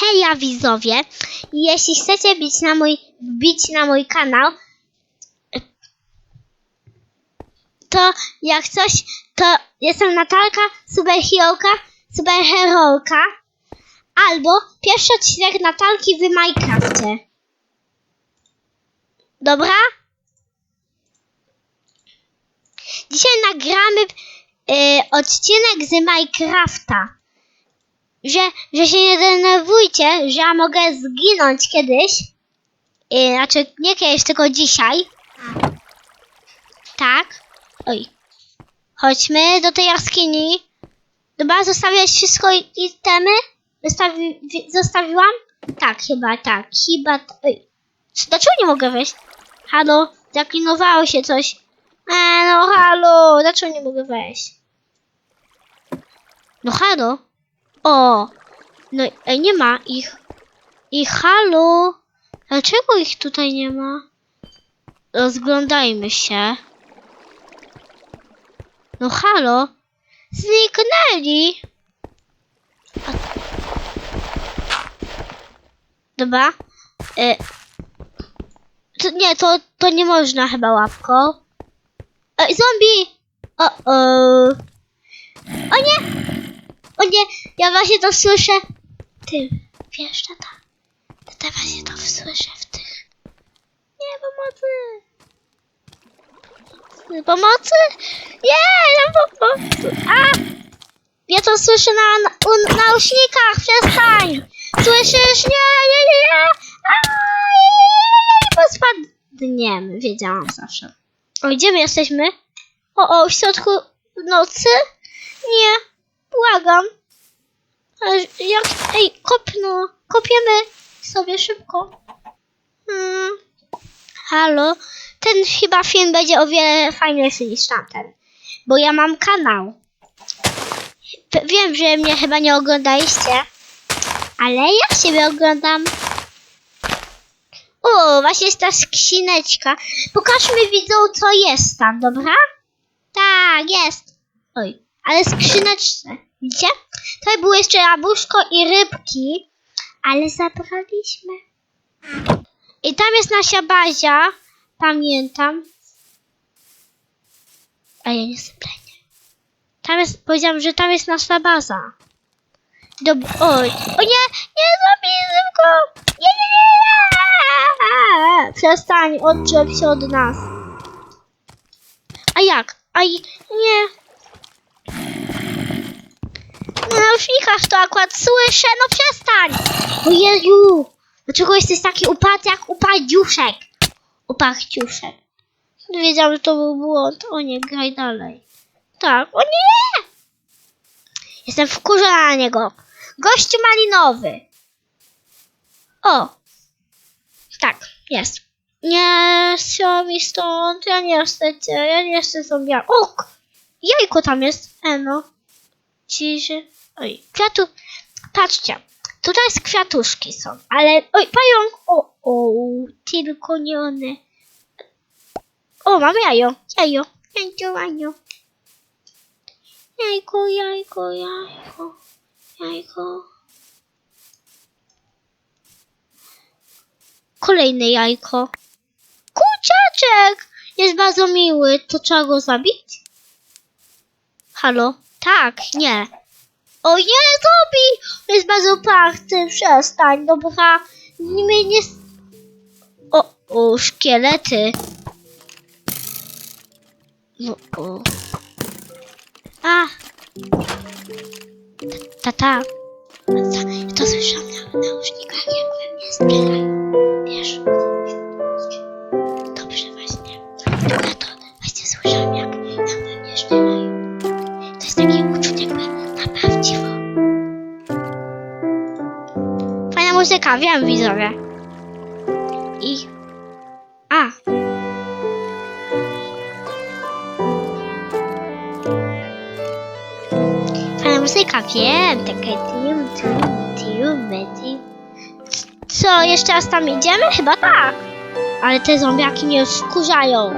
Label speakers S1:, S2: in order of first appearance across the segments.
S1: Heja widzowie, jeśli chcecie bić na mój, wbić na mój kanał, to jak coś, to jestem Natalka, superherołka, superherolka, albo pierwszy odcinek Natalki w Minecrafcie. Dobra? Dzisiaj nagramy y, odcinek z Minecrafta. Że, że się nie denerwujcie, że ja mogę zginąć kiedyś. Y, znaczy, nie kiedyś, tylko dzisiaj. Tak. Oj. Chodźmy do tej jaskini. Dobra, zostawiłeś wszystko i- wi- zostawiłam? Tak, chyba tak. Chyba... Oj. Dlaczego nie mogę wejść? Halo? Zaklinowało się coś. Eee, no halo. Dlaczego nie mogę wejść? No halo? O! No, ej, nie ma ich. I halo? Dlaczego ich tutaj nie ma? Rozglądajmy się. No halo? Zniknęli! A- Dobra. E, to, nie, to, to nie można chyba łapką. Ej, zombie! O, o. O nie! O nie, ja właśnie to słyszę. Ty, wiesz, tata? Tata właśnie to słyszę w tych. Nie, pomocy! Pomocy! Nie, na pomocy! A! Ja to słyszę na, na nausznikach, przestań! Słyszysz? Nie, nie, nie, nie! Bo spadniemy, wiedziałam zawsze. O, gdzie my jesteśmy? O, o, w środku nocy? Nie, błagam. Jak, ej, kopno, kopiemy sobie szybko. Hmm. Halo, ten chyba film będzie o wiele fajniejszy niż tamten, bo ja mam kanał. P- Wiem, że mnie chyba nie oglądaliście, ale ja siebie oglądam. O, właśnie jest ta skrzyneczka. Pokażmy widzą, co jest tam, dobra? Tak, jest. Oj, ale skrzyneczce. Widzicie? Tutaj było jeszcze jabłuszko i rybki, ale zabraliśmy. I tam jest nasza bazia. Pamiętam. A ja nie pewien. Tam jest, powiedziałam, że tam jest nasza baza. Dob oj, o nie, nie zrobię szybko! Nie, nie, nie, nie! Przestań, odczep się od nas. A jak? A nie. Nausznikach to akurat słyszę, no przestań! O Jezu! Dlaczego jesteś taki uparty jak upardziuszek? Uparciuszek. Wiedziałam, że to był błąd. O nie, graj dalej. Tak, o nie! Jestem wkurzona na niego. Gościu malinowy. O! Tak, jest. Nie, się mi stąd. Ja nie chcę. Ja nie chcę zombia. O! Jajko tam jest. Eno. Ciszy. Oj, kwiatu. Patrzcie. Tutaj z kwiatuszki są, ale... Oj, pająk! O, o, tylko nie one. O, mam jajo. Jajo. Jajo. Jajko, jajko, jajko. Jajko. Kolejne jajko. Kurczaczek! Jest bardzo miły. To trzeba go zabić? Halo? Tak, nie. O nie, zombie! Jest bardzo party, przestań, dobra. My nie... s- O, o, szkielety. No, o. A. Tata. Tata. Ja to słyszałam na nausznikach, jak we mnie strzelają. Wiesz? Muzyka, wiem widzowie. I... A. Fajna muzyka, wiem. Takie tium, tium, tium, tium. Co, jeszcze raz tam idziemy? Chyba tak. Ale te zombiaki mnie już wkurzają.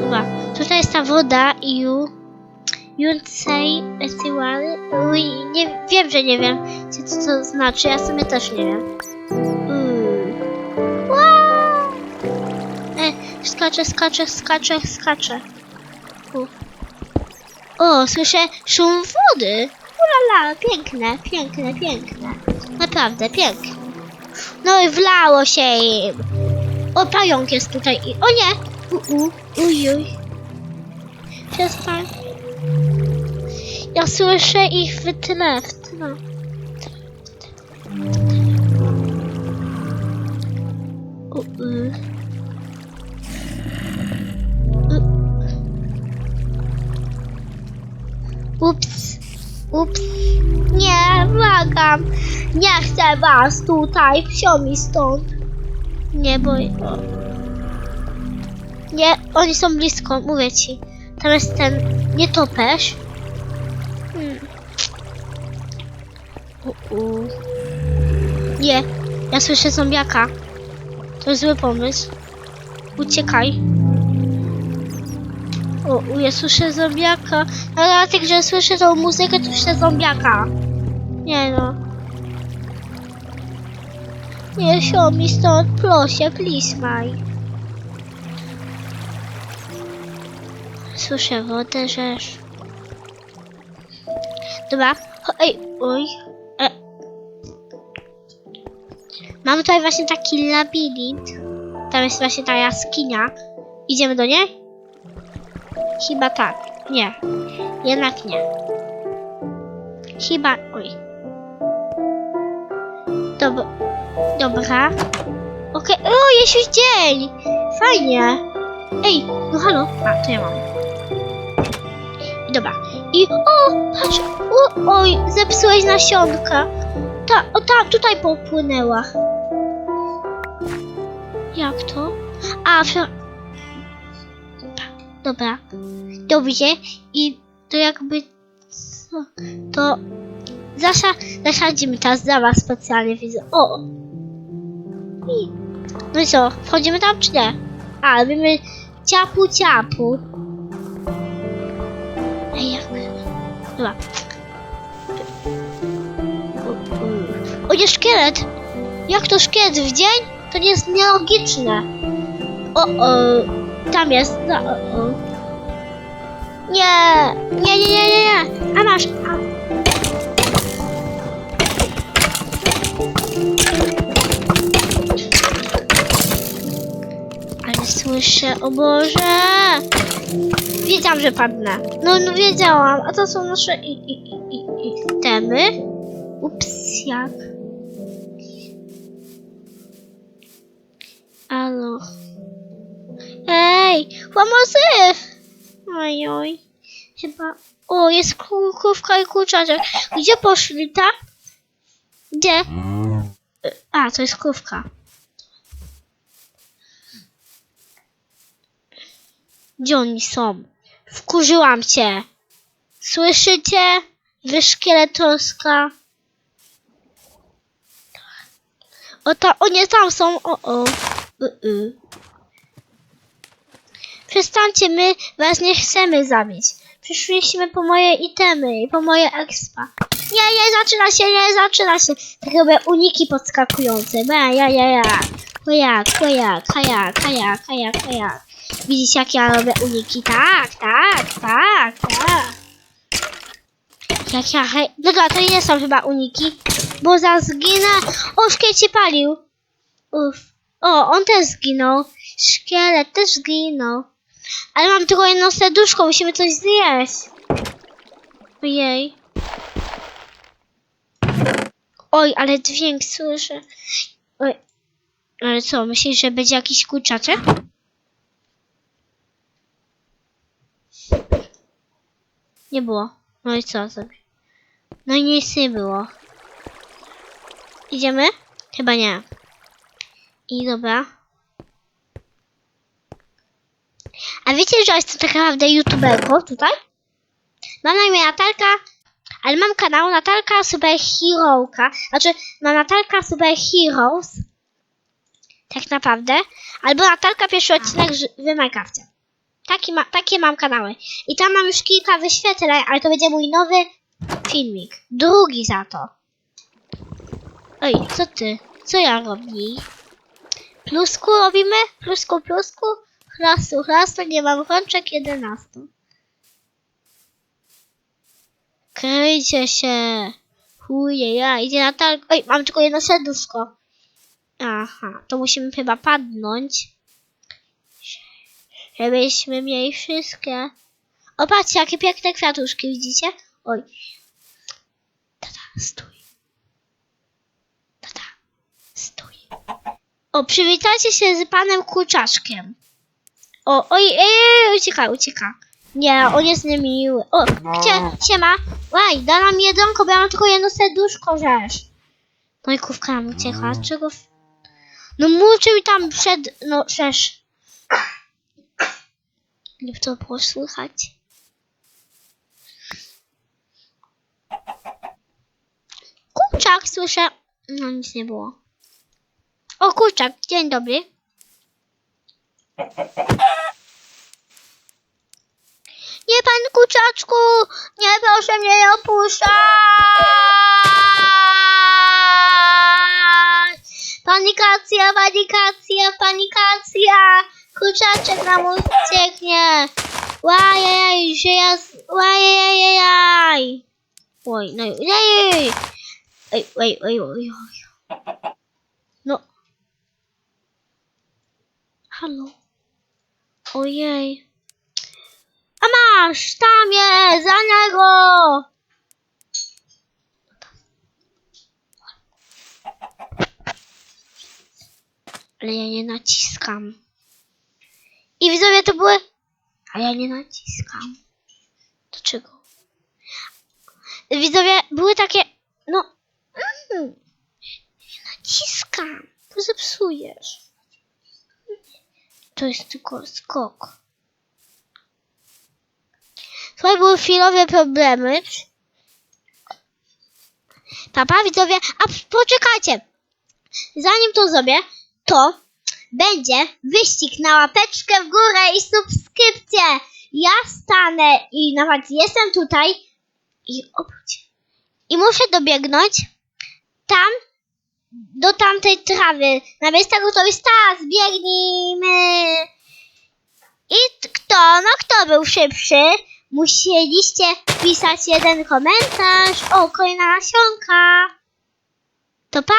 S1: Dobra, tutaj jest ta woda i ju... Esyłary? Uj, nie wiem, że nie wiem, co to, to znaczy. Ja sobie też nie wiem. Mm. Wow! E, skaczę, skaczę, skaczę, skaczę. U. O, słyszę szum wody. Ulala, piękne, piękne, piękne. Naprawdę, piękne. No i wlało się im. O, pająk jest tutaj. O nie! U, u, uj, uj. Przestań. Ja słyszę ich w tle, w tle. U, u. U. Ups, ups. Nie, błagam. Nie chcę was tutaj, wsio mi stąd. Nie, bo... Nie, oni są blisko, mówię ci. Jest ten nietoperz. Nie, ja słyszę zombiaka. To zły pomysł. Uciekaj. O, u, ja słyszę zombiaka. A dlatego, że słyszę tą muzykę, to słyszę zombiaka. Nie no. Nie, show mi stąd, proszę, please, maj. Słyszę wodę, rzesz. Dobra. Ej, oj. Mamy tutaj właśnie taki labirynt. Tam jest właśnie ta jaskinia. Idziemy do niej? Chyba tak. Nie. Jednak nie. Chyba... Oj. Dobra. Dobra. Okej. O, jest już dzień! Fajnie. Ej, no halo. A, to ja mam. Dobra. I o, patrz. O, oj, zepsułeś nasionka. Ta, o tam, tutaj popłynęła. Jak to? A, prze... Dobra. Dobrze. I to jakby... Co? To... Zasza, zasadzimy teraz dla was specjalnie, widzę. O! I... No i co, wchodzimy tam czy nie? A, robimy ciapu ciapu. Ej, jak? Dobra. O, nie szkielet! Jak to szkielet w dzień? To nie jest nielogiczne. O, o, tam jest. No, o, o. Nie, nie, nie, nie, nie, nie. A masz. A. Ale słyszę, o Boże! Wiedziałam, że padnę. No, no wiedziałam. A to są nasze i, i, i, i, i temy. Ups, jak? Alo. Ej, pomocy! Oj, oj. Chyba... O, jest krówka i kurczaczek. Gdzie poszli, tak? Gdzie? A, to jest krówka. Gdzie oni są? Wkurzyłam cię. Słyszycie? Wy szkieletowska. O, ta, o nie, tam są. O, o. Y, y. Przestańcie, my was nie chcemy zabić. Przyszliśmy po moje itemy i po moje expa. Nie, nie, zaczyna się, nie, zaczyna się. Tak robię uniki podskakujące. Ba, ja, ja, ja. Kajak, kajak, kajak, kajak, kajak, kajak. Widzicie, jak ja robię uniki? Tak, tak, tak, tak. Jak ja, hej. Dobra, to nie są chyba uniki, bo za zginę. O, szkielet się palił. Uff. O, on też zginął. Szkielet też zginął. Ale mam tylko jedno serduszko, musimy coś zjeść. Ojej. Oj, ale dźwięk słyszę. Oj. Ale co, myślisz, że będzie jakiś kurczaczek? Nie było. No i co sobie? No i nic nie było. Idziemy? Chyba nie. I dobra. A wiecie, że jestem tak naprawdę youtuberką tutaj? Mam na imię Natalka, ale mam kanał Natalka Superheroka. Znaczy, mam Natalka Super Heroes. Tak naprawdę. Albo Natalka pierwszy odcinek w Minecrafcie. Taki ma, takie mam kanały. I tam mam już kilka wyświetleń, ale to będzie mój nowy filmik. Drugi za to. Oj, co ty? Co ja robię? Plusku robimy? Plusku, plusku? Chlastu, chlastu, nie mam rączek 11. Kryjcie się. Chuje, ja, idzie Natalka. Oj, mam tylko jedno serduszko. Aha, to musimy chyba padnąć. Żebyśmy mieli wszystkie. O, patrzcie, jakie piękne kwiatuszki, widzicie? Oj. Tata, stój. Tata, stój. O, przywitajcie się z panem kurczaczkiem. O, oj, ej, ej, ucieka, ucieka. Nie, on jest niemiły. O, gdzie, siema. Łaj, da nam jedzonko, bo ja mam tylko jedno serduszko, żeż. No i kówka nam uciekła, czego... w- No muczy mi tam przed... No, żeż. Nie to było słychać. Kurczak, słyszę. No nic nie było. O, kurczak, dzień dobry. Nie, pan kurczaczku, nie proszę mnie nie opuszczać. Panikacja, panikacja, panikacja. Kurczaczek nam ucieknie. Łajajaj, że ja... Łajajajaj. Oj, no. Ej, ej, ej, ej, ej, ej. No. Halo. Ojej. A masz, tam jest, za niego. Ale ja nie naciskam. I widzowie to były... A ja nie naciskam. Dlaczego? Widzowie, były takie... No... Mm, nie naciskam. To zepsujesz. To jest tylko skok. Słuchaj, były chwilowe problemy. Papa, widzowie, a poczekajcie. Zanim to zrobię, to będzie wyścig na łapeczkę w górę i subskrypcję. Ja stanę i nawet jestem tutaj i obróć. I muszę dobiegnąć tam do tamtej trawy. Na miejsce gotowy start, biegnijmy. I t- kto, no kto był szybszy? Musieliście wpisać jeden komentarz. O, kolejna nasionka. To pa.